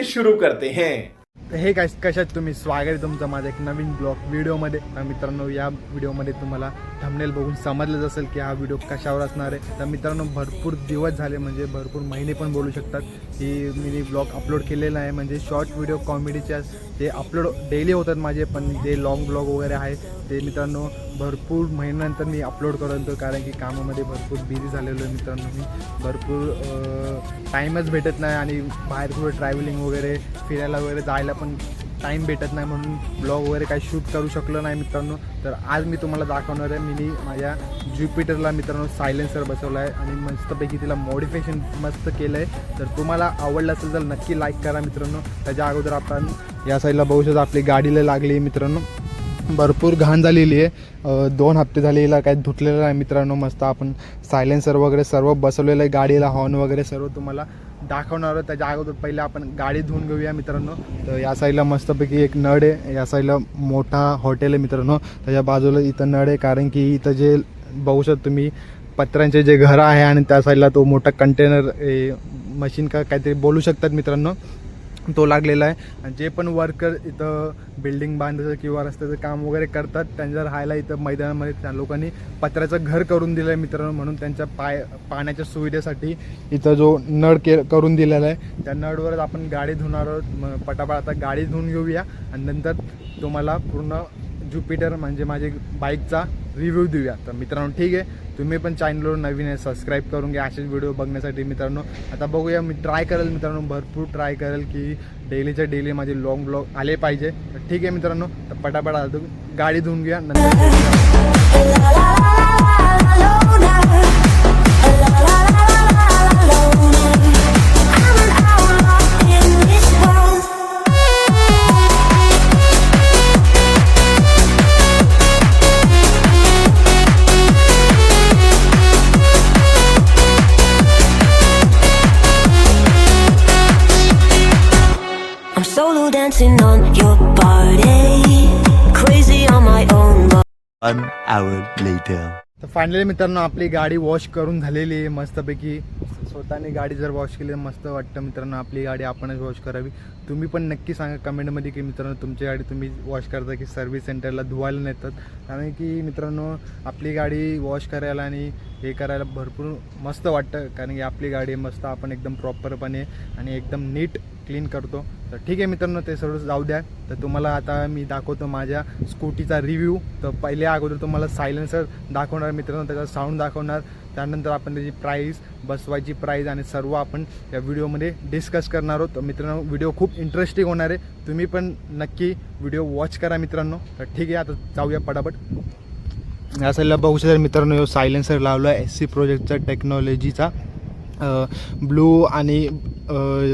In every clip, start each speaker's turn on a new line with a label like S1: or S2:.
S1: चलिए शुरू करते हैं।
S2: हे काय कशात तुम्ही स्वागत आहे तुमचं माझ्या एक नवीन ब्लॉग व्हिडिओमध्ये. तर मित्रांनो या व्हिडिओमध्ये तुम्हाला थंबनेल बघून समजलंच असेल की हा व्हिडिओ कशावर असणार आहे. तर मित्रांनो भरपूर दिवस झाले म्हणजे भरपूर महिने पण बोलू शकतात की मी ब्लॉग अपलोड केलेला आहे. म्हणजे शॉर्ट व्हिडिओ कॉमेडीच्या ते अपलोड डेली होतात माझे पण जे लॉंग ब्लॉग वगैरे आहे ते मित्रांनो भरपूर महिन्यानंतर मी अपलोड करतो कारण की कामामध्ये भरपूर बिझी झालेलो आहे मित्रांनो मी. भरपूर टाईमच भेटत नाही आणि बाहेर कुठे ट्रॅव्हलिंग वगैरे फिरायला वगैरे जायला पण टाईम भेटत नाही म्हणून ब्लॉग वगैरे काही शूट करू शकलो नाही मित्रांनो. तर आज मी तुम्हाला दाखवणार आहे मी माझ्या ज्युपिटरला मित्रांनो सायलेन्सर बसवला आहे आणि मस्तपैकी तिला मॉडिफिकेशन मस्त केलं आहे तर तुम्हाला आवडलं असेल तर नक्की लाईक करा मित्रांनो. त्याच्या अगोदर आपण या साईडला बघू शकतो आपली गाडीला लागली आहे मित्रांनो. भरपूर घाण झालेली आहे. दोन हप्ते झालेला हिला काय धुतलेलं आहे मित्रांनो. मस्त आपण सायलेन्सर वगैरे सर्व बसवलेलं आहे गाडीला हॉर्न वगैरे सर्व तुम्हाला दाखवणार आहोत त्याच्या अगोदर पहिले आपण गाडी धुवून घेऊया मित्रांनो. तर या साईडला मस्तपैकी एक नळ आहे. या साईडला मोठा हॉटेल आहे मित्रांनो. त्याच्या बाजूला इथं नळ आहे कारण की इथं जे बघू शकता तुम्ही पत्र्यांचे जे घरं आहे आणि त्या साईडला तो मोठा कंटेनर मशीन का काहीतरी बोलू शकतात मित्रांनो. तो लागलेला आहे. आणि जे पण वर्कर इथं बिल्डिंग बांधायचं किंवा रस्त्याचं काम वगैरे करतात त्यांच्या राहायला इथं मैदानामध्ये त्या लोकांनी पत्र्याचं घर करून दिलं आहे मित्रांनो म्हणून त्यांच्या पाय पाण्याच्या सुविधेसाठी इथं जो नळ के करून दिलेला आहे. त्या नळवरच आपण गाडी धुणार आहोत. पटापट आता गाडी धुवून घेऊया आणि नंतर तुम्हाला पूर्ण ज्युपिटर म्हणजे माझे बाईकचा रिव्ह्यू देऊया. तर मित्रांनो ठीक आहे? तुम्ही पण चॅनलवर नवीन आहे सबस्क्राईब करून घ्या. असेच व्हिडिओ बघण्यासाठी मित्रांनो आता बघूया. मी ट्राय करेल मित्रांनो भरपूर ट्राय करेल की डेलीच्या डेली माझे लॉंग ब्लॉग आले पाहिजे. तर ठीक आहे मित्रांनो तर पटापट गाडी धुवून घ्या नंतर
S3: dancing on your body, crazy on my own. But
S4: One hour later.
S2: तर फायनली मित्रांनो आपली गाडी वॉश करून झालेली आहे मस्तपैकी. स्वतःने गाडी जर वॉश केली तर मस्त वाटतं मित्रांनो आपली गाडी आपणच वॉश करावी. तुम्ही पण नक्की सांगा कमेंटमध्ये की मित्रांनो तुमची गाडी तुम्ही वॉश करता की सर्व्हिस सेंटरला धुवायला नेतात. कारण की मित्रांनो आपली गाडी वॉश करायला आणि हे करायला भरपूर मस्त वाटतं. कारण की आपली गाडी मस्त आपण एकदम प्रॉपरपणे आणि एकदम नीट क्लीन करतो. तर ठीक आहे मित्रांनो ते सर्व जाऊ द्या. तर तुम्हाला आता मी दाखवतो माझ्या स्कूटीचा रिव्ह्यू तर पहिले अगोदर तुम्हाला सायलेन्सर दाखवणार मित्रांनो त्याचा साऊंड दाखवणार. त्यानंतर आपण त्याची प्राईस बसवायची प्राईस आणि सर्व आपण या व्हिडिओमध्ये डिस्कस करणार आहोत. तर मित्रांनो व्हिडिओ खूप इंटरेस्टिंग होणार आहे. तुम्ही पण नक्की व्हिडिओ वॉच करा मित्रांनो. तर ठीक आहे आता जाऊया पटापट. या साईडला बघू शकता मित्रांनो सायलेन्सर लावला आहे एस सी प्रोजेक्टचा टेक्नॉलॉजीचा ब्लू आणि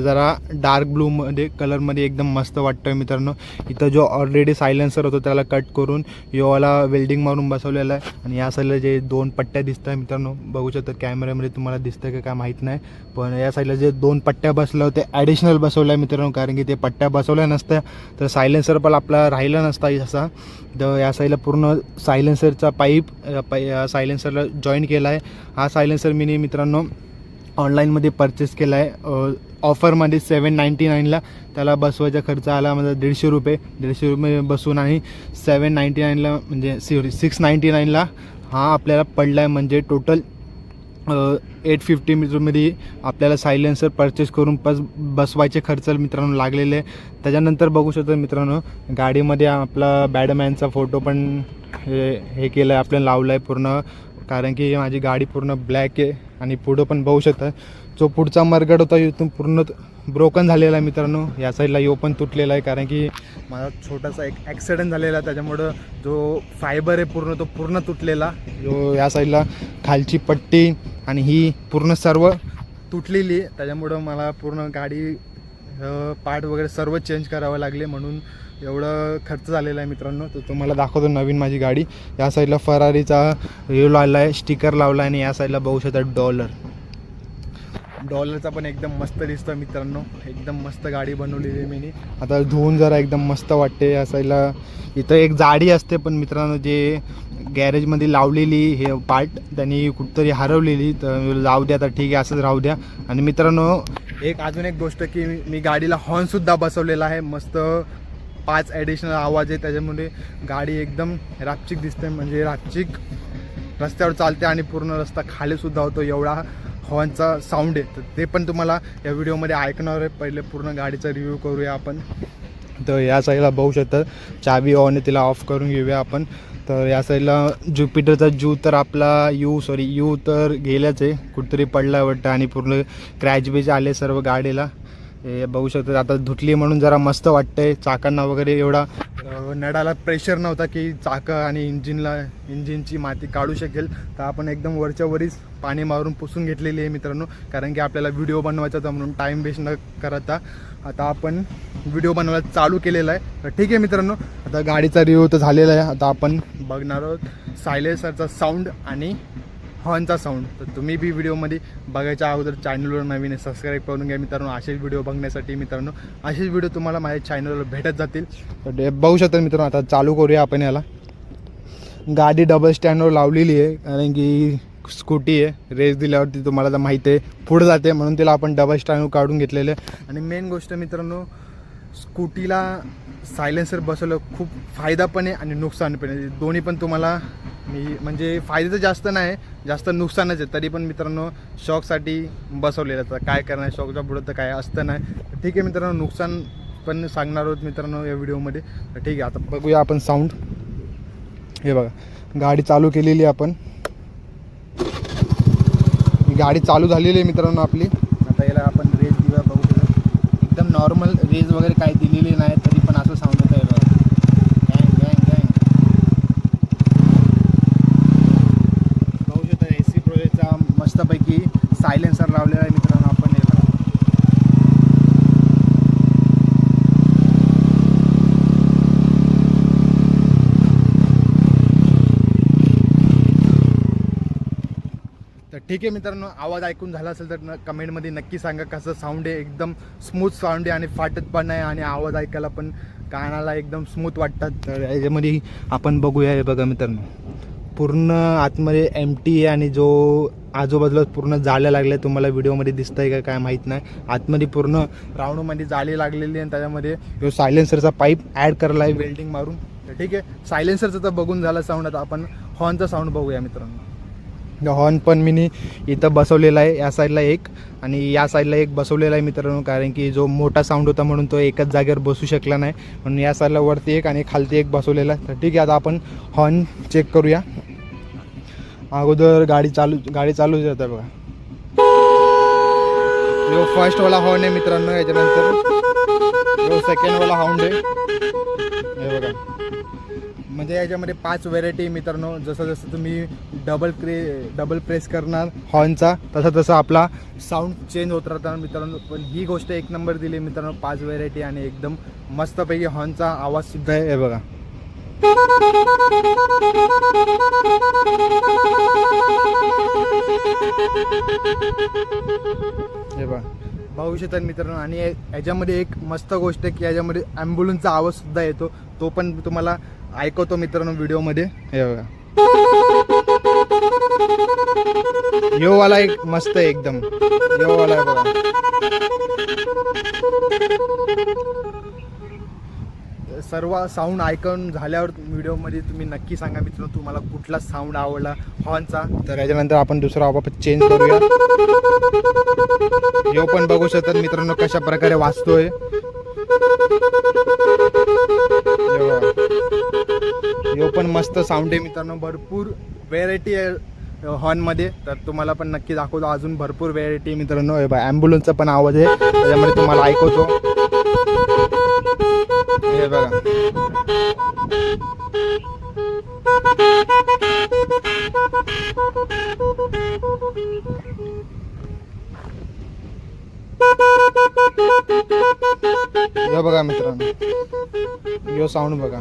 S2: जरा डार्क ब्लूमध्ये कलरमध्ये एकदम मस्त वाटतं आहे मित्रांनो. इथं जो ऑलरेडी सायलेन्सर होतो त्याला कट करून योवाला वेल्डिंग मारून बसवलेला आहे. आणि या साईडला जे दोन पट्ट्या दिसत आहे मित्रांनो बघू शकता कॅमेऱ्यामध्ये तुम्हाला दिसतं का काय माहीत नाही. पण या साईडला जे दोन पट्ट्या बसल्या होत्या ॲडिशनल बसवल्या आहे मित्रांनो कारण की ते पट्ट्या बसवल्या नसत्या. तर सायलेन्सर पण आपला राहिला नसता असा. तर या साईडला पूर्ण सायलेन्सरचा पाईप पाई सायलेन्सरला जॉईन केला आहे हा सायलेन्सर मी मित्रांनो ऑनलाईनमध्ये परचेस केला आहे ऑफरमध्ये सेवन नाईंटी नाईनला त्याला बसवायचा खर्च आला माझा दीडशे रुपये. दीडशे रुपये बसून आणि सेवन नाईंटी नाईनला म्हणजे सॉरी सिक्स नाईंटी नाईनला हा आपल्याला पडला आहे म्हणजे टोटल एट फिफ्टी मीटरमध्ये आपल्याला सायलेन्सर परचेस करून बस बसवायचे खर्च मित्रांनो लागलेले. आहे त्याच्यानंतर बघू शकतो मित्रांनो गाडीमध्ये आपला बॅडमॅनचा फोटो पण हे हे केलं आहे आपल्याला लावलं आहे पूर्ण. कारण की माझी गाडी पूर्ण ब्लॅक आहे. आणि पुढं पण बघू शकता. जो पुढचा मरगड होता इथून पूर्ण ब्रोकन झालेला आहे मित्रांनो. या साईडला यो पण तुटलेला आहे कारण की माझा छोटासा एक ॲक्सिडेंट झालेला आहे. त्याच्यामुळं जो फायबर आहे पूर्ण तो पूर्ण तुटलेला. जो या साईडला खालची पट्टी आणि ही पूर्ण सर्व तुटलेली त्याच्यामुळं मला पूर्ण गाडी पार्ट वगैरे सर्व चेंज करावं लागले म्हणून एवढं खर्च झालेला आहे मित्रांनो. तर तुम्हाला दाखवतो नवीन माझी गाडी. या साईडला फरारीचा हे लावला आहे स्टिकर लावला आहे आणि या साईडला बघू शकता डॉलर डॉलरचा पण एकदम मस्त दिसतो मित्रांनो. एकदम मस्त गाडी बनवलेली आहे मी आता धुवून जरा एकदम मस्त वाटते या साईडला. इथं एक जाडी असते पण मित्रांनो जे गॅरेजमध्ये लावलेली हे पार्ट त्यांनी कुठंतरी हरवलेली. तर जाऊ द्या आता ठीक आहे असंच राहू द्या. आणि मित्रांनो एक अजून एक गोष्ट की मी- गाडीला हॉर्नसुद्धा बसवलेला आहे. मस्त पाच ॲडिशनल आवाज आहे. त्याच्यामुळे गाडी एकदम रापचिक दिसते. म्हणजे रापचिक रस्त्यावर चालते आणि पूर्ण रस्ता खालीसुद्धा होतो. एवढा हॉर्नचा साऊंड आहे. तर ते पण तुम्हाला या व्हिडिओमध्ये ऐकणार आहे. पहिले पूर्ण गाडीचा रिव्ह्यू करूया आपण. तर या साईडला बघू शकता. चावी ऑन आहे. तिला ऑफ करून घेऊया आपण. तर या साईडला ज्युपिटरचा जू तर आपला यू सॉरी यू तर गेल्याच आहे. कुठतरी पडला वाटतं आणि पूर्ण क्रॅच बीच आले सर्व गाडीला. हे बघू शकता आता धुतली म्हणून जरा मस्त वाटतंय. चाकांना वगैरे एवढा नडाला प्रेशर नव्हता की चाकं आणि इंजिनला इंजिनची माती काढू शकेल. तर आपण एकदम वरच्या वरीच पाणी मारून पुसून घेतलेली आहे मित्रांनो. कारण की आपल्याला व्हिडिओ बनवायचा होता म्हणून टाईम वेस्ट न करता. आता आपण व्हिडिओ बनवायला चालू केलेला आहे. तर ठीक आहे मित्रांनो. आता गाडीचा रिव्ह्यू तर झालेला आहे. आता आपण बघणार आहोत सायलेसरचा साऊंड आणि हॉर्नचा साऊंड तर तुम्ही बी व्हिडिओमध्ये बघायच्या अगोदर चॅनलवर नवीन आहे सबस्क्राईब करून घ्या. मित्रांनो असेच व्हिडिओ बघण्यासाठी मित्रांनो असेच व्हिडिओ तुम्हाला माझ्या चॅनलवर भेटत जातील. तर बघू शकता मित्रांनो आता चालू करूया आपण याला. गाडी डबल स्टँडवर लावलेली आहे कारण की स्कूटी आहे. रेस दिल्यावरती तुम्हाला तर माहिती आहे पुढं जाते म्हणून तिला आपण डबल स्टँडवर काढून घेतलेलं आहे. आणि मेन गोष्ट मित्रांनो स्कूटीला सायलेन्सर बसवलं खूप फायदा पण आहे आणि नुकसान पण आहे. दोन्ही पण तुम्हाला मी म्हणजे फायदे तर जास्त नाही जास्त नुकसानच आहे. तरी पण मित्रांनो शॉकसाठी बसवलेलं तर काय करणार शॉकच्या पुढं तर काय असतं नाही. ठीक आहे मित्रांनो नुकसान पण सांगणार आहोत मित्रांनो या व्हिडिओमध्ये. तर ठीक आहे आता बघूया आपण साऊंड हे बघा गाडी चालू केलेली आहे आपण. गाडी चालू झालेली आहे मित्रांनो आपली. आता याला आपण रेज दिवा बघू एकदम नॉर्मल रेज वगैरे काही दिलेली नाहीत तरी पण असं साऊंड येतं आहे बघा गँग गँग गँग बघू शकता ए सी प्रोजेक्टचा मस्तपैकी सायलेन्सर लावलेला आहे मित्रांनो आपण हे बघा तर ठीक आहे मित्रांनो आवाज ऐकून झाला असेल तर न कमेंटमध्ये नक्की सांगा कसं साऊंड आहे. एकदम स्मूथ साऊंड आहे आणि फाटत पण आहे आणि आवाज ऐकायला पण कानाला एकदम स्मूथ वाटतात. तर याच्यामध्ये आपण बघूया हे बघा मित्रांनो. पूर्ण आतमध्ये एम टी आहे आणि जो आजूबाजूला पूर्ण जाळ्या लागल्या. तुम्हाला व्हिडिओमध्ये दिसतंय का काय माहीत नाही. आतमध्ये पूर्ण राऊंडमध्ये जाळी लागलेली आणि त्याच्यामध्ये जो सायलेन्सरचा पाईप ॲड करला आहे वेल्डिंग मारून. तर ठीक आहे सायलेन्सरचं तर बघून झालं साऊंड आता आपण हॉर्नचा साऊंड बघूया मित्रांनो. हॉर्न पण मी इथं बसवलेला आहे. या साईडला एक. आणि या साईडला एक बसवलेला आहे मित्रांनो कारण की जो मोठा साऊंड होता म्हणून तो एकाच जागेवर बसू शकला नाही. म्हणून या साईडला वरती एक आणि खालती एक बसवलेला आहे. तर ठीक आहे आता आपण हॉर्न चेक करूया. अगोदर गाडी चालू गाडी चालू जात आहे बघा. जो फर्स्टवाला हॉर्न आहे मित्रांनो याच्यानंतर जो सेकंडवाला हॉर्न आहे. हे बघा. म्हणजे याच्यामध्ये पाच व्हेरायटी मित्रांनो. जसं जसं तुम्ही डबल क्रे डबल प्रेस करणार हॉर्नचा तसं तसं आपला साऊंड चेंज होत राहणार मित्रांनो. पण ही गोष्ट एक नंबर दिली मित्रांनो पाच व्हेरायटी आणि एकदम मस्तपैकी हॉर्नचा आवाजसुद्धा आहे. हे बघा. हे बघा. बघू शकतात मित्रांनो आणि याच्यामध्ये एक मस्त गोष्ट आहे की याच्यामध्ये ॲम्ब्युलन्सचा आवाज सुद्धा येतो. तो पण तुम्हाला ऐकवतो मित्रांनो व्हिडिओमध्ये. हे बघा. यो वाला एक मस्त आहे एकदम. यो वाला आहे बघा. सर्व साऊंड ऐकून झाल्यावर व्हिडिओमध्ये तुम्ही नक्की सांगा मित्रांनो तुम्हाला कुठला साऊंड आवडला हॉर्नचा. तर याच्यानंतर आपण दुसरा आपोआप चेंज करूया. यो पण बघू शकतात मित्रांनो कशा प्रकारे वाचतोय यो पण मस्त साऊंड आहे मित्रांनो. भरपूर व्हेरायटी आहे हॉर्नमध्ये तर तुम्हाला पण नक्की दाखवतो. अजून भरपूर व्हेरायटी आहे मित्रांनो. हे बघा ॲम्ब्युलन्सचा पण आवाज आहे. त्याच्यामध्ये तुम्हाला ऐकवतो. हे बघा. बघा मित्रांनो. यो साऊंड बघा.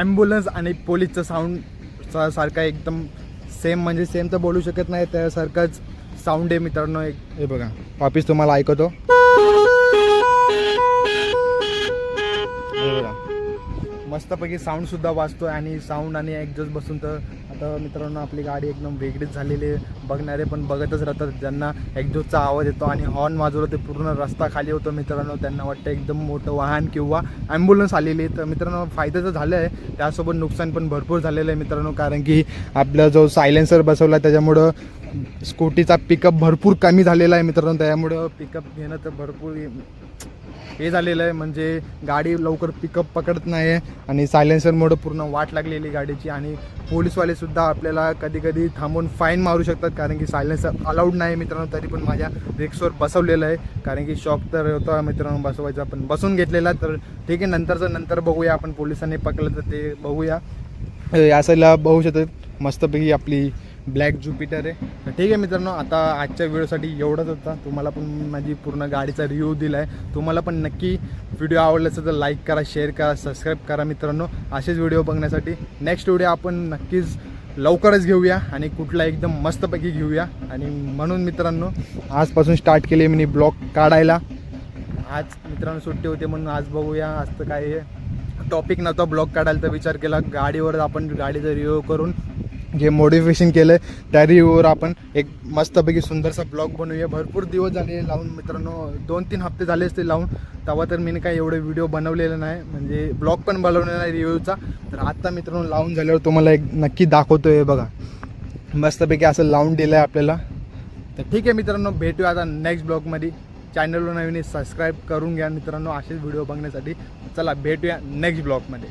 S2: ॲम्ब्युलन्स आणि पोलीसचं साऊंड सारखा एकदम सेम म्हणजे सेम तर बोलू शकत नाही त्यासारखाच साऊंड आहे मित्रांनो एक. हे बघा वापिस तुम्हाला ऐकवतो मस्तपैकी साऊंडसुद्धा वाजतो आणि साऊंड आणि एक्झॉस्ट बसून तर आता मित्रांनो आपली गाडी एकदम वेगळीच झालेली आहे. बघणारे पण बघतच राहतात. ज्यांना एक्झॉस्टचा आवाज येतो आणि हॉर्न वाजवलं ते पूर्ण रस्ता खाली होतो मित्रांनो. त्यांना वाटतं एकदम मोठं वाहन किंवा ॲम्ब्युलन्स आलेली आहे. तर मित्रांनो फायदा तर झालं आहे त्यासोबत नुकसान पण भरपूर झालेलं आहे मित्रांनो. कारण की आपला जो सायलेन्सर बसवला त्याच्यामुळं स्कूटीचा पिकअप भरपूर कमी झालेला आहे मित्रांनो. त्यामुळं पिकअप घेणं तर भरपूर हे झालेलं आहे. म्हणजे गाडी लवकर पिकअप पकडत नाही आहे आणि सायलेन्सरमुळं पूर्ण वाट लागलेली गाडीची आणि पोलीसवालेसुद्धा आपल्याला कधी कधी थांबून फाईन मारू शकतात कारण की सायलेन्सर अलाउड नाही मित्रांनो तरी पण माझ्या रिक्सवर बसवलेलं आहे. कारण की शॉक तर होता मित्रांनो बसवायचा. पण बसून घेतलेला तर ठीक आहे नंतरचं नंतर बघूया आपण पोलिसांनी पकडलं तर ते बघूया. या बघू शकतात. मस्तपैकी आपली ब्लॅक ज्युपिटर आहे. तर ठीक आहे मित्रांनो आता आजच्या व्हिडिओसाठी एवढंच होता. तुम्हाला पण माझी पूर्ण गाडीचा रिव्ह्यू दिला आहे तुम्हाला पण नक्की व्हिडिओ आवडला असेल तर लाईक करा शेअर करा सबस्क्राईब करा मित्रांनो. असेच व्हिडिओ बघण्यासाठी नेक्स्ट व्हिडिओ आपण नक्कीच लवकरच घेऊया आणि कुठला एकदम मस्तपैकी घेऊया. आणि म्हणून मित्रांनो आजपासून स्टार्ट केले मी ब्लॉग काढायला. आज मित्रांनो सुट्टी होते म्हणून आज बघूया. आज तर काय टॉपिक नव्हता ब्लॉग काढायला तर विचार केला. गाडीवर आपण गाडीचा रिव्ह्यू करून जे मॉडिफिकेशन केलं आहे त्या रिव्ह्यूवर आपण एक मस्तपैकी सुंदरसा ब्लॉग बनवूया. भरपूर दिवस झाले लावून मित्रांनो दोन तीन हप्ते झाले असते लावून. तेव्हा तर मी काही एवढे व्हिडिओ बनवलेले नाही. म्हणजे ब्लॉग पण बनवलेला नाही रिव्ह्यूचा तर आत्ता मित्रांनो लावून झाल्यावर तुम्हाला एक नक्की दाखवतो आहे बघा. मस्तपैकी असं लावून दिलं आहे आपल्याला. तर ठीक आहे मित्रांनो भेटूया आता नेक्स्ट ब्लॉगमध्ये चॅनलवर नवीन सबस्क्राईब करून घ्या मित्रांनो असेच व्हिडिओ बघण्यासाठी. चला भेटूया नेक्स्ट ब्लॉगमध्ये